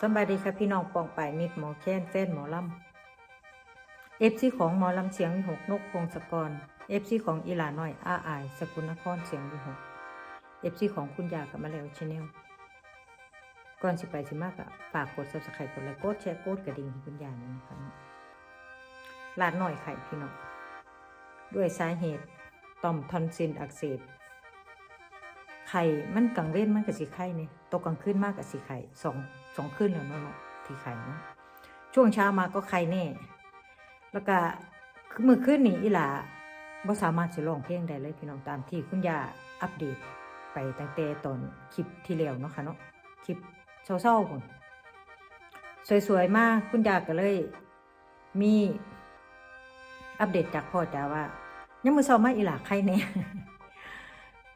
สำบายดีค่ะพี่น้องปองไปายมิตรหมอแค้นแฟนหมอลำเอฟซีของหมอลำเสียงวิหกนกพงศกรเอฟซีของอีหลาน้อยอาอาย สกุลนครเสียงวิหกเอฟซีของคุณยากับมาแล้วชาแนลก่อนสิไปสิมากอะฝากกด subscribe กดไลค์กดแชร์กดกระดิ่งให้คุณยาหนอยนะคะลาดหน่อยไข่พี่น้องด้วยสาเหตุต่อมทอนซิลอักเสบ ไข่มันกลางเว้นมันกับสีไข่เนี่ยตกกลางคืนมากกับสีไข่สองสองคืนแล้วเนาะเนาะที่ไข่เนาะช่วงเช้ามาก็ไข่แน่ แล้วก็มื่อคืนนี้อีหลาบ่สามารถสิร้องเพลงได้เลยพี่น้องตามที่คุณย่าอัปเดตไปตั้งแต่ตอนคลิปที่แล้วเนาะค่ะเนาะคลิปเศร้าๆพุ่นสวยๆมากคุณย่าก็เลย มีอัปเดตจากพ่อจ๋าว่ายังมือเช้ามาอีหลาไข่แน่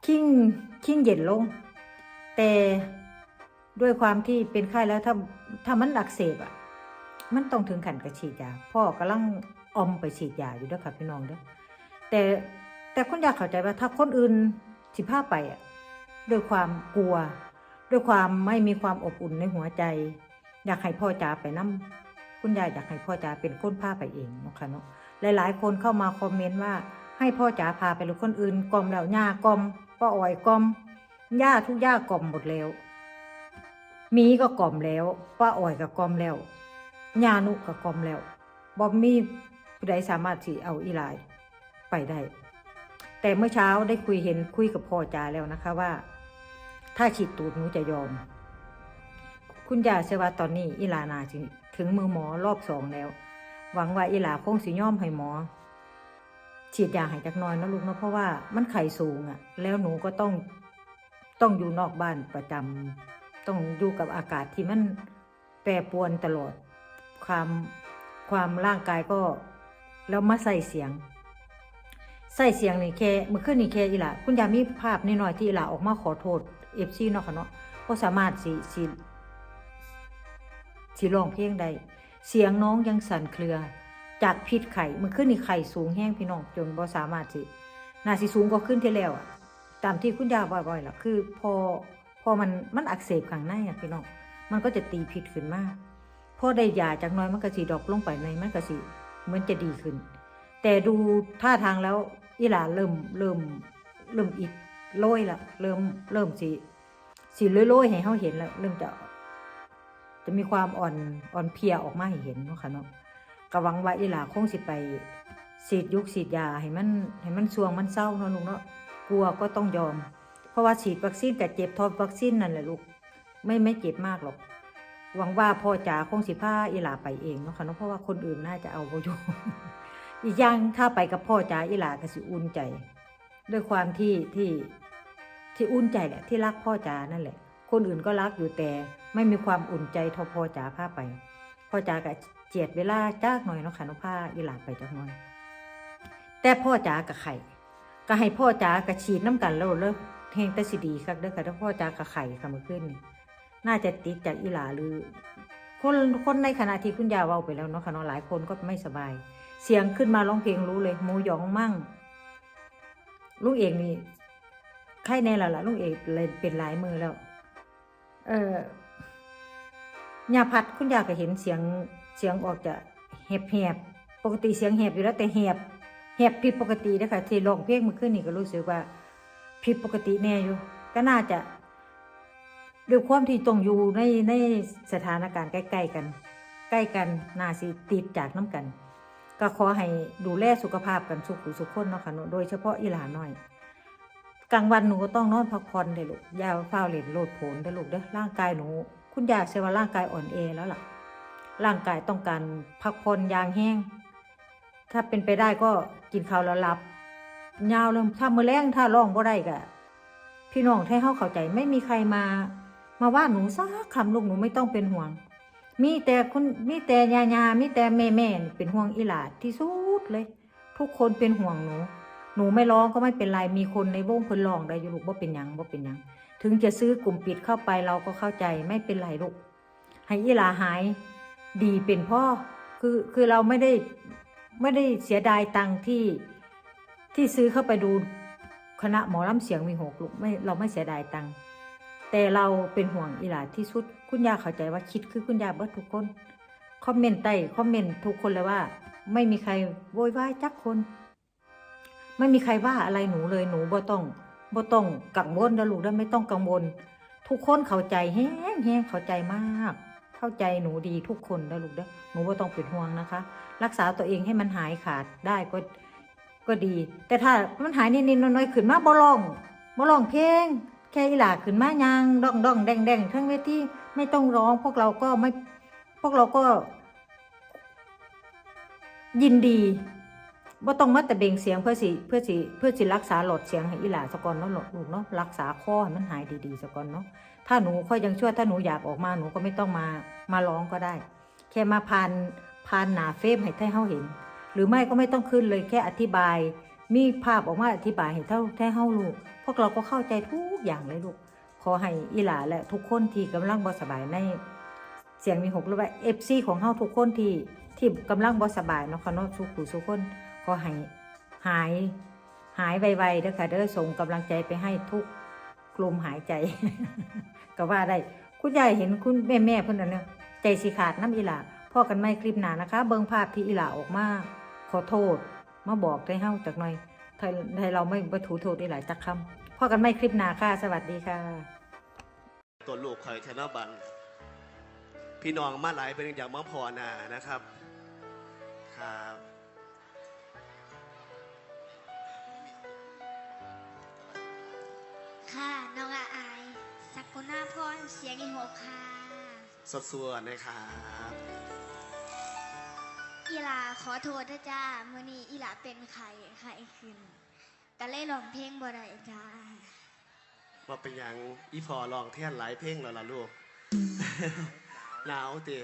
ขิ้งขิ้งเย็นลง แต่ด้วยความที่เป็นไข้แล้วถ้าถ้ามันอักเสบอะ มันต้องถึงขันกับฉีดยาพ่อกำลังอมไปฉีดยาอยู่ด้วยค่ะพี่น้องเด้อแต่แต่คุณอยากเข้าใจว่าถ้าคนอื่นสิพาไปอะด้วยความกลัว ด้วยความไม่มีความอบอุ่นในหัวใจ อยากให้พ่อจ๋าไปนํคุณยายอยากให้พ่อจ๋าเป็นคนพาไปเองนะคะเนาะหลายๆ คนเข้ามาคอมเมนต์ว่า ให้พ่อจ๋าพาไปหรือคนอื่นกล่อมแล้วย่ากล่อมป้าอ่อยกล่อมย่าทุกย่ากล่อมหมดแล้วมีก็กล่อมแล้วป้าอ่อยก็กล่อมแล้วย่านุก็กล่อมแล้วบอมมีผู้ใดสามารถที่เอาอีหลายไปได้ แต่เมื่อเช้าได้คุยเห็นคุยกับพ่อจ๋าแล้วนะคะว่า ถ้าฉีดตูดหนูจะยอม คุณยาเชื่อว่าตอนนี้อีลานาถึงถึงมือหมอรอบสองแล้ว หวังว่าอีลาคงสิย่อมให้หมอ ฉีดยาให้จักน้อยนะลูกเนาะเพราะว่ามันไข้สูงอะ่ะ แล้วหนูก็ต้องต้องอยู่นอกบ้านประจำต้องอยู่กับอากาศที่มันแปรปรวนตลอด ความความร่างกายก็แล้วมาใส่เสียง ใส่เสียงนี่แค่เมื่อคืนนี่แค่อีหล่ะคุณยามีภาพนิดหน่อยที่อีหล่ะออกมาขอโทษเอฟซีเนาะค่ะเนาะก็สามารถสิสิสิร้องเพลงได้เสียงน้องยังสั่นเครือ จากพิษไข่มันขึ้นในไข่สูงแห้งพี่น้องจนบ่สามารถสินาสิสูงก็ขึ้นที่แล้วอะ ตามที่คุณยาบ่อยๆล่ะคือ พอพอมันมันอักเสบข้างในอะพี่น้องมันก็จะตีพิษขึ้นมากพอได้ยาจากน้อยมันก็สิดอปลงไปในมันก็สิเหมือนจะดีขึ้น แต่ดูท่าทางแล้วอีหลาเริ่มเริ่มเริ่มอีกโรยละเริ่มเริ่มสิสิโรยๆให้เขาเห็นแล้วเริ่มจะจะมีความอ่อนอ่อนเพลียออกมาให้เห็นเนาะค่ะเนาะ ก็หวังว่าอีหลาคงสิไปฉีดยุกฉีดยาให้มันให้มันสวงมันเศร้าเนาะลูกเนาะกลัวก็ต้องยอม เพราะว่าฉีดวัคซีนแต่เจ็บทอวัคซีนนั่นแหละลูกไม่ไม่เจ็บมากหรอก หวังว่าพ่อจ๋าคงสิพาอีหลาไปเองเนาะค่ะเนาะเพราะว่าคนอื่นน่าจะเอาบ่อยู่อีกอย่างถ้าไปกับพ่อจ๋าอีหลาก็สิอุ่นใจ ด้วยความที่ที่ที่อุ่นใจแหละที่รักพ่อจ๋านั่นแหละ คนอื่นก็รักอยู่แต่ไม่มีความอุ่นใจท่าพ่อจ๋าพาไป พ่อจ๋าก็ เจียดเวลาจ้ากหน่อยเนาะค่ะน้องผ้าอีหลาไปจักหน่อย แต่พ่อจ๋ากับไข่ก็ให้พ่อจ๋ากับฉีดน้ำกันแล้วเลิกเฮงแต่สิดีครับเด้อค่ะถ้าพ่อจ๋ากับไข่ค่ะเมื่อคืนนี่น่าจะติดจากอีหลาหรือ คนคนในขณะที่คุณยาเว้าไปแล้วเนาะค่ะเนาะหลายคนก็ไม่สบาย เสียงขึ้นมาร้องเพลงรู้เลยหมูหยองมั่งลุงเอกนี่ไข้แน่ละละลุงเอกเลยเป็นหลายมือแล้ว เออยาพัดคุณยาก็เห็นเสียง เสียงออกจะแหบแหบปกติเสียงแหบอยู่แล้วแต่แหบแหบผิดปกตินะคะที่ร้องเพลงมื่อคืนนี่ก็รู้สึกว่าผิดปกติแน่อยู่ ก็น่าจะด้วยความที่ต้องอยู่ในในสถานการณ์ใกล้ๆกัน ใกล้กันน่าสิติดจากน้ำกัน ก็ขอให้ดูแลสุขภาพกันสุขสุขคนเนาะค่ะเนาะโดยเฉพาะอีหลาน้อยกลางวันหนูก็ต้องนอนพักผ่อนเด้อลูกยาเฝ้าเล่นโลดโผนเด้อลูกเด้อร่างกายหนู คุณยาเชื่อว่าร่างกายอ่อนแอแล้วล่ะ ร่างกายต้องการพักผ่อนอย่างแห้ง ถ้าเป็นไปได้ก็กินข้าวแล้วหลับยาวเลยถ้ามือแรงถ้าร้องบ่ได้ก็พี่น้องให้เฮาเข้าใจไม่มีใครมา มาว่าหนูซักคำลูกหนูไม่ต้องเป็นห่วง มีแต่คุณมีแต่ยายามีแต่แม่แม่เป็นห่วงอีหลาที่สุดเลย ทุกคนเป็นห่วงหนู หนูไม่ร้องก็ไม่เป็นไรมีคนในวงเพิ่นร้องได้อยู่ลูกว่าเป็นยังว่าเป็นยัง ถึงจะซื้อกลุ่มปิดเข้าไปเราก็เข้าใจไม่เป็นไรลูกให้อีหลาหาย ดีเป็นพ่อคือคือเราไม่ได้ไม่ได้เสียดายตังที่ที่ซื้อเข้าไปดูคณะหมอลำเสียงมีหกลูกไม่เราไม่เสียดายตังแต่เราเป็นห่วงอีหลาที่สุด คุณยาเข้าใจว่าคิดคือคุณยาเบิดทุกคนคอมเมนต์ใต้คอมเมนต์ทุกคนเลยว่า ไม่มีใครโวยวายจักคน ไม่มีใครว่าอะไรหนูเลยหนูบ่ต้องบ่ต้องกังวลนะลูกนะไม่ต้องกังวล ทุกคนเข้าใจแห้งแห้งเข้าใจมาก เข้าใจหนูดีทุกคนนะลูกนะหนูบ่าต้องเป็นห่วงนะคะ รักษาตัวเองให้มันหายขาดได้ก็ก็ดี แต่ถ้ามันหายนิดๆน้อยๆขึ้นมาบ่ร้องบ่ร้องเพลงแค่อีหลาขึ้นมายางดองดองแดงแดงทั้งเวทีไม่ต้องร้อง พวกเราก็ไม่พวกเราก็ ยินดีว่าต้องมาแต่เบ่งเสียงเพื่อสิเพื่อสิเพื่อสิรักษาหลอดเสียงให้อีหลาสกอนเนาะลดลูกเนาะรักษาคอให้มันหายดีๆสกอนเนาะ ถ้าหนูค่อยยังช่วยถ้าหนูอยากออกมาหนูก็ไม่ต้องมามาร้องก็ได้ แค่มาพานพานหนาเฟมให้ให้เฮาเห็น หรือไม่ก็ไม่ต้องขึ้นเลยแค่อธิบาย มีภาพออกมาอธิบายให้เท่าให้เฮาลูกพวกเราก็เข้าใจทุกอย่างเลยลูกขอให้อีหลาและทุกคนที่กำลังบ่สบายในเสียงมีหกหรือว่าเอฟซีของเฮาทุกคนที่ที่กำลังบ่สบายเนาะค่ะเนาะทุกผู้ทุกคนขอให้หายหายไวๆเด้อค่ะเด้อส่งกำลังใจไปให้ทุก ลมหายใจ ก็ว่าได้ คุณยายเห็นคุณแม่แม่เพิ่นน่ะเนาะใจสิขาดน้ำอีหลาพ่อกันไม่คลิปหนานะคะ เบิ่งภาพที่อีหลาออกมาขอโทษ มาบอกให้เฮาจักหน่อยถ้าถ้เราไม่บ่ถูโทษอีหลาจักคำพ่อกันไม่คลิปหนาค่ะ สวัสดีค่ะ ตัวลูกคอยชนะบันพี่น้องมาหลายเป็นอย่างมาพอนานะครับครับ ค่ะน้องอาอายสักกุณาพรเสียงอีหกค่ะสดส่วนนะครับอีหลาขอโทษนะจ้ามื่อนี้อีหลาเป็นไข่ไข่ขึ้นก็เลยร้องเพลงบ่ได้จ้าว่าเป็นอย่างอีพอลองเทียนหลายเพลงแล้วล่ะลูกหนาวตี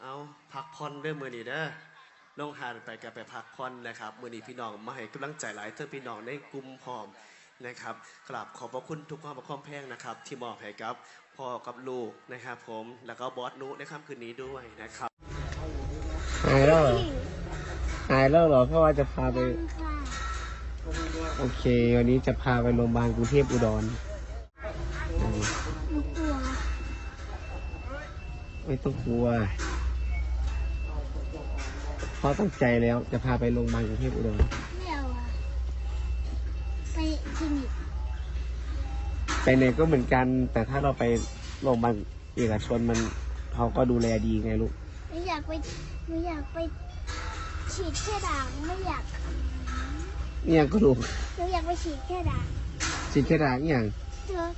เอาพักผ่อนเด้อมือนี้เด้อลงหานไปกับไปพักผ่อนนะครับมือนี้พี่น้องมาให้กำลังใจหลายเธอพี่น้องในกลุ่มพร้อม นะครับกราบขอบพระคุณทุกความประคองแพงนะครับ ที่มอบให้กับพ่อกับลูกนะครับผมแล้วก็บอสนุในค่ำคืนนี้ด้วยนะครับหายแล้วเหรอหายแล้วเหรอเพราะว่าจะพาไป โอเค วันนี้จะพาไปโรงพยาบาลกรุงเทพอุดรอืมหนูกลัวไม่ต้องกลัวเพราะตั้งใจแล้วจะพาไปโรงพยาบาลกรุงเทพอุดร ไม่เอาอะไปคลินิกไปไหนก็เหมือนกัน แต่ถ้าเราไปโรงพยาบาลเอกชนมันเขาก็ดูแลดีไงลูกหนูอยากไปหนูอยากไปฉีดแค่ด่างไม่อยากเนี่ยก็ลูกหนูอยากไปฉีดแค่ด่างสิทธิ์ด่างอหย่างเธอ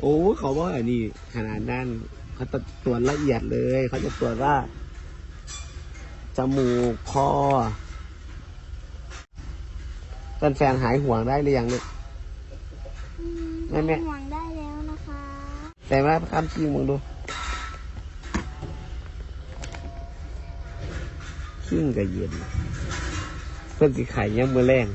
โอ้เขาว่าอันนี้ขนาดนั้นเขาจะตรวจละเอียดเลย เขาจะตรวจว่าจมูกคอ แฟนๆหายห่วงได้หรือยังเนี่ยอืมแม่แม่ห่วงได้แล้วนะคะแต่ว่าคำจริงมึงดูขิ้งกับเย็นเพื่อนสิไข่ยังมือแรง